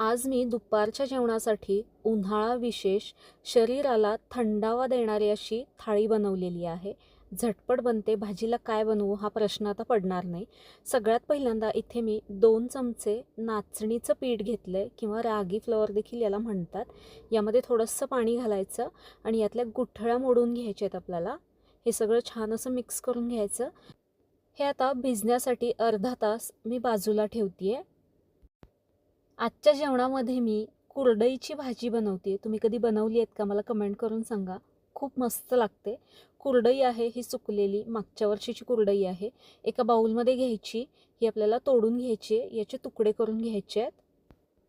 आज मी दुपारच्या जेवणासाठी उन्हाळा विशेष शरीराला थंडावा देणारी अशी थाळी बनवलेली आहे. झटपट बनते भाजीला काय बनवू हा प्रश्न आता पडणार नाही. सगळ्यात पहिल्यांदा इथे मी दोन चमचे नाचणीचं पीठ घेतलं आहे किंवा रागी फ्लॉवर देखील याला म्हणतात. यामध्ये थोडंसं पाणी घालायचं आणि यातल्या गुठळ्या मोडून घ्यायच्या आहेत आपल्याला. हे सगळं छान असं मिक्स करून घ्यायचं. हे आता भिजण्यासाठी अर्धा तास मी बाजूला ठेवते आहे आजच्या जेवणामध्ये मी कुरडईची भाजी बनवते तुम्ही कधी बनवली आहेत का? मला कमेंट करून सांगा. खूप मस्त लागते. कुरडई आहे ही सुकलेली मागच्या वर्षीची कुरडई आहे. एका बाऊलमध्ये घ्यायची ही आपल्याला तोडून घ्यायची आहे. याचे तुकडे करून घ्यायचे आहेत.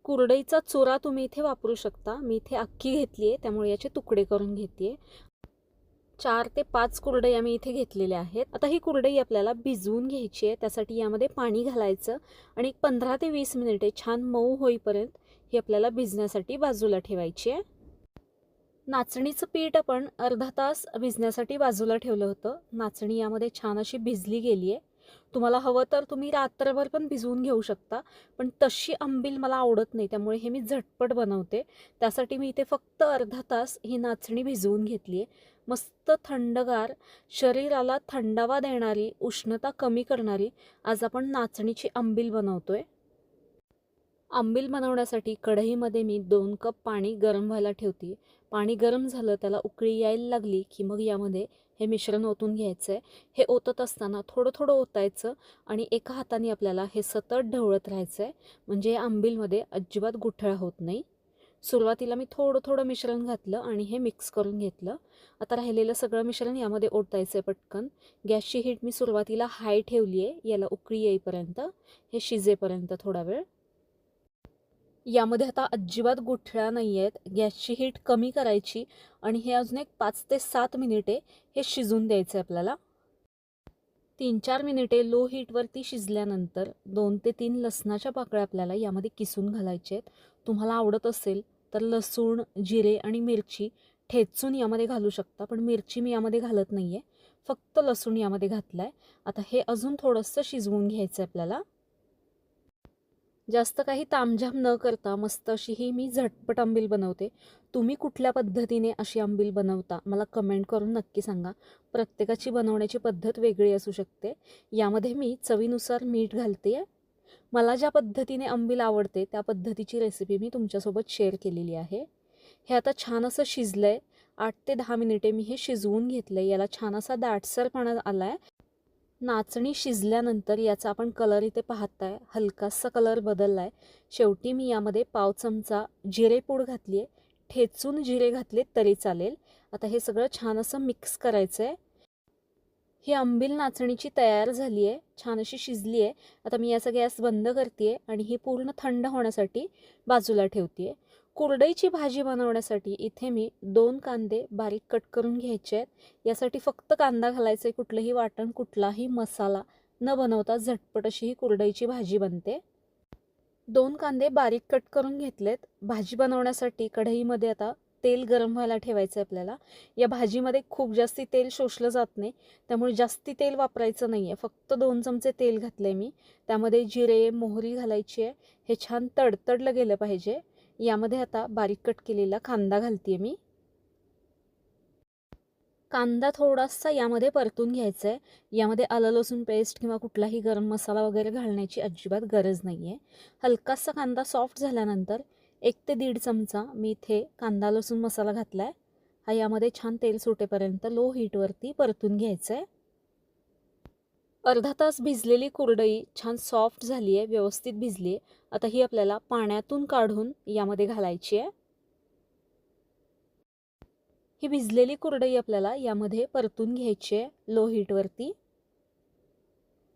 कुरडईचा चुरा तुम्ही इथे वापरू शकता. मी इथे अख्खी घेतली आहे त्यामुळे याचे तुकडे करून घेते. चार ते पाच कुरडई आम्ही इथे घेतलेल्या आहेत. आता ही कुरडई आपल्याला भिजवून घ्यायची आहे. त्यासाठी यामध्ये पाणी घालायचं आणि पंधरा ते वीस मिनिटे छान मऊ होईपर्यंत ही आपल्याला भिजण्यासाठी बाजूला ठेवायची आहे. नाचणीचं पीठ आपण अर्धा तास भिजण्यासाठी बाजूला ठेवलं होतं. नाचणी यामध्ये छान अशी भिजली गेली आहे. तुम्हाला हवं तर तुम्ही रात्रभर पण भिजवून घेऊ शकता पण तशी आंबील मला आवडत नाही त्यामुळे हे मी झटपट बनवते. त्यासाठी मी इथे फक्त अर्धा तास ही नाचणी भिजवून घेतली आहे. मस्त थंडगार शरीराला थंडावा देणारी उष्णता कमी करणारी आज आपण नाचणीची आंबील आहे आंबील बनवण्यासाठी कढईमध्ये मी दोन कप पाणी गरम व्हायला ठेवते. पाणी गरम झालं त्याला उकळी यायला लागली की मग यामध्ये हे मिश्रण ओतून घ्यायचं आहे हे ओतत असताना थोडं थोडं ओतायचं आणि एका हाताने आपल्याला हे सतत ढवळत राहायचं आहे म्हणजे या आंबीलमध्ये अजिबात गुठळा होत नाही. सुरुवातीला मी थोडं थोडं मिश्रण घातलं आणि हे मिक्स करून घेतलं. आता राहिलेलं सगळं मिश्रण यामध्ये ओतायचं आहे पटकन. गॅसची हीट मी सुरुवातीला हाय ठेवली आहे याला उकळी येईपर्यंत. हे शिजेपर्यंत थोडा वेळ. यामध्ये आता अजिबात गुठळ्या नाही आहेत गॅसची हीट कमी करायची आणि हे अजून एक पाच ते सात मिनिटे हे शिजून द्यायचं आहे आपल्याला. तीन चार मिनिटे लो हीटवरती शिजल्यानंतर दोन ते तीन लसणाच्या पाकळ्या आपल्याला यामध्ये किसून घालायचे आहेत. तुम्हाला आवडत असेल तर लसूण जिरे आणि मिरची ठेचून यामध्ये घालू शकता पण मिरची मी यामध्ये घालत नाही आहे फक्त लसूण यामध्ये घातलं आहे आता हे अजून थोडंसं शिजवून घ्यायचं आहे आपल्याला. जास्त काही तामझाम न करता मस्त अशी ही मी झटपट आंबील बनवते. तुम्ही कुठल्या पद्धतीने अशी आंबील बनवता मला कमेंट करून नक्की सांगा. प्रत्येकाची बनवण्याची पद्धत वेगळी असू शकते. यामध्ये मी चवीनुसार मीठ घालते. मला ज्या पद्धतीने आंबील आवडते त्या पद्धतीची रेसिपी मी तुमच्यासोबत शेअर केलेली आहे. हे आता छान असं शिजलं आहे आठ ते दहा मिनिटे मी हे शिजवून घेतलं आहे याला छान असा दाटसरपणा आला आहे नाचणी शिजल्यानंतर याचा आपण कलर इथे पाहताय. हलकासा कलर बदलला आहे शेवटी मी यामध्ये पाव चमचा जिरेपूड घातली आहे ठेचून जिरे घातले तरी चालेल. आता हे सगळं छान असं मिक्स करायचं आहे ही आंबील नाचणीची तयार झाली आहे छान अशी शिजली आहे आता मी याचा गॅस बंद करते आणि ही पूर्ण थंड होण्यासाठी बाजूला ठेवते आहे कुरडईची भाजी बनवण्यासाठी इथे मी दोन कांदे बारीक कट करून घ्यायचे आहेत. यासाठी फक्त कांदा घालायचा आहे कुठलंही वाटण कुठलाही मसाला न बनवता झटपट अशी ही कुरडईची भाजी बनते. दोन कांदे बारीक कट करून घेतलेत. भाजी बनवण्यासाठी कढईमध्ये आता तेल गरम व्हायला ठेवायचं आहे आपल्याला. या भाजीमध्ये खूप जास्ती तेल शोषलं जात नाही त्यामुळे जास्ती तेल वापरायचं नाही आहे फक्त दोन चमचे तेल घातलं आहे मी. त्यामध्ये जिरे मोहरी घालायची आहे. हे छान तडतडलं गेलं पाहिजे. यामध्ये आता बारीक कट केलेला कांदा घालते मी. कांदा थोडासा यामध्ये परतून घ्यायचा आहे यामध्ये आलं लसूण पेस्ट किंवा कुठलाही गरम मसाला वगैरे घालण्याची अजिबात गरज नाही आहे हलकासा कांदा सॉफ्ट झाल्यानंतर एक ते दीड चमचा मी इथे कांदा लसूण मसाला घातला आहे हा यामध्ये छान तेल सुटेपर्यंत लो हीटवरती परतून घ्यायचं आहे अर्धा तास भिजलेली कुरडई छान सॉफ्ट झाली आहे व्यवस्थित भिजली आहे. आता ही आपल्याला पाण्यातून काढून यामध्ये घालायची आहे. ही भिजलेली कुरडई आपल्याला यामध्ये परतून घ्यायची आहे लो हीटवरती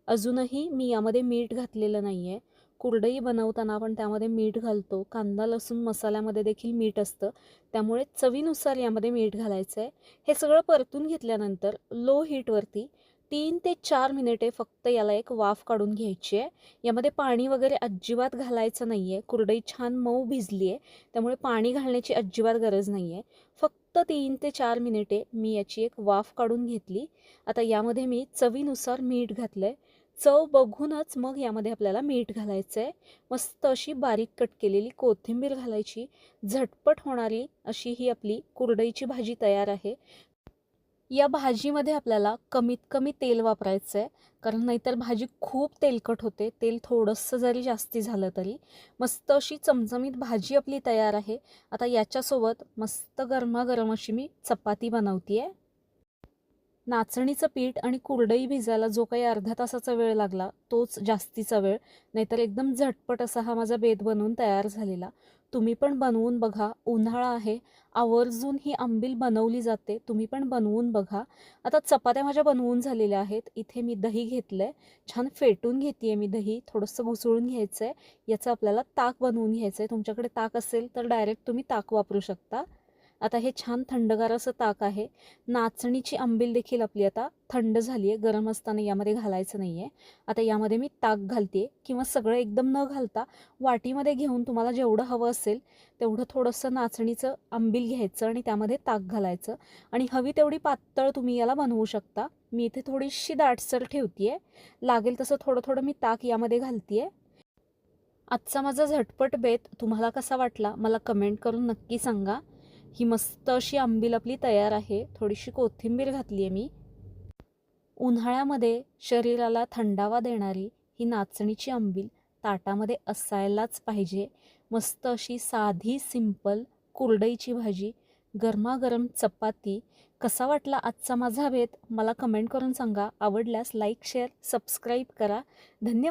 अजूनही मी यामध्ये मीठ घातलेलं नाही आहे कुरडई बनवताना आपण त्यामध्ये मीठ घालतो. कांदा लसूण मसाल्यामध्ये देखील मीठ असतं. त्यामुळे चवीनुसार यामध्ये मीठ घालायचं आहे हे सगळं परतून घेतल्यानंतर लो हीटवरती तीन ते चार मिनिटे फक्त याला एक वाफ काढून घ्यायची आहे. यामध्ये पाणी वगैरे अजिबात घालायचं नाही आहे कुरडई छान मऊ भिजली आहे. त्यामुळे पाणी घालण्याची अजिबात गरज नाही आहे फक्त तीन ते चार मिनिटे मी याची एक वाफ काढून घेतली. आता यामध्ये मी चवीनुसार मीठ घातलं आहे चव बघूनच मग यामध्ये आपल्याला मीठ घालायचं आहे मस्त अशी बारीक कट केलेली कोथिंबीर घालायची. झटपट होणारी अशी ही आपली कुरडईची भाजी तयार आहे. या भाजीमध्ये आपल्याला कमीत कमी तेल वापरायचं आहे कारण नाहीतर भाजी खूप तेलकट होते. तेल थोडंसं जरी जास्ती झालं तरी. मस्त अशी चमचमीत भाजी आपली तयार आहे. आता याच्यासोबत मस्त गरमागरम अशी मी चपाती बनवते आहे नाचणीचं पीठ आणि कुरडई भिजायला जो काही अर्ध्या तासाचा वेळ लागला तोच जास्तीचा वेळ. नाहीतर एकदम झटपट असा हा माझा बेद बनवून तयार झालेला. तुम्ही पण बनवून बघा. उन्हाळा आहे. आवर्जून ही आंबील बनवली जाते. तुम्ही पण बनवून बघा. आता चपात्या माझ्या बनवून झालेल्या आहेत. इथे मी दही घेतलं आहे छान फेटून घेते आहे मी दही. थोडंसं घुसळून घ्यायचं आहे याचं आपल्याला ताक बनवून घ्यायचं आहे तुमच्याकडे ताक असेल तर डायरेक्ट तुम्ही ताक वापरू शकता. आता हे छान थंडगार असं ताक आहे. नाचणीची आंबील देखील आपली आता थंड झाली आहे गरम असताना यामध्ये घालायचं नाही आहे आता यामध्ये मी ताक घालते किंवा सगळं एकदम न घालता वाटीमध्ये घेऊन तुम्हाला जेवढं हवं असेल तेवढं थोडंसं नाचणीचं आंबील घ्यायचं आणि त्यामध्ये ताक घालायचं. आणि हवी तेवढी पातळ तुम्ही याला बनवू शकता. मी इथे थोडीशी दाटसर ठेवते आहे लागेल तसं थोडं थोडं मी ताक यामध्ये घालते आहे आजचा माझा झटपट बेत तुम्हाला कसा वाटला मला कमेंट करून नक्की सांगा. ही मस्त अशी आंबील आपली तयार आहे. थोडीशी कोथिंबीर घातली आहे मी. उन्हाळ्यामध्ये शरीराला थंडावा देणारी ही नाचणीची आंबील ताटामध्ये असायलाच पाहिजे. मस्त अशी साधी सिंपल कुरडईची भाजी गरमागरम चपाती. कसा वाटला आजचा माझा भेद? मला कमेंट करून सांगा. आवडल्यास लाईक शेअर सबस्क्राईब करा. धन्यवाद.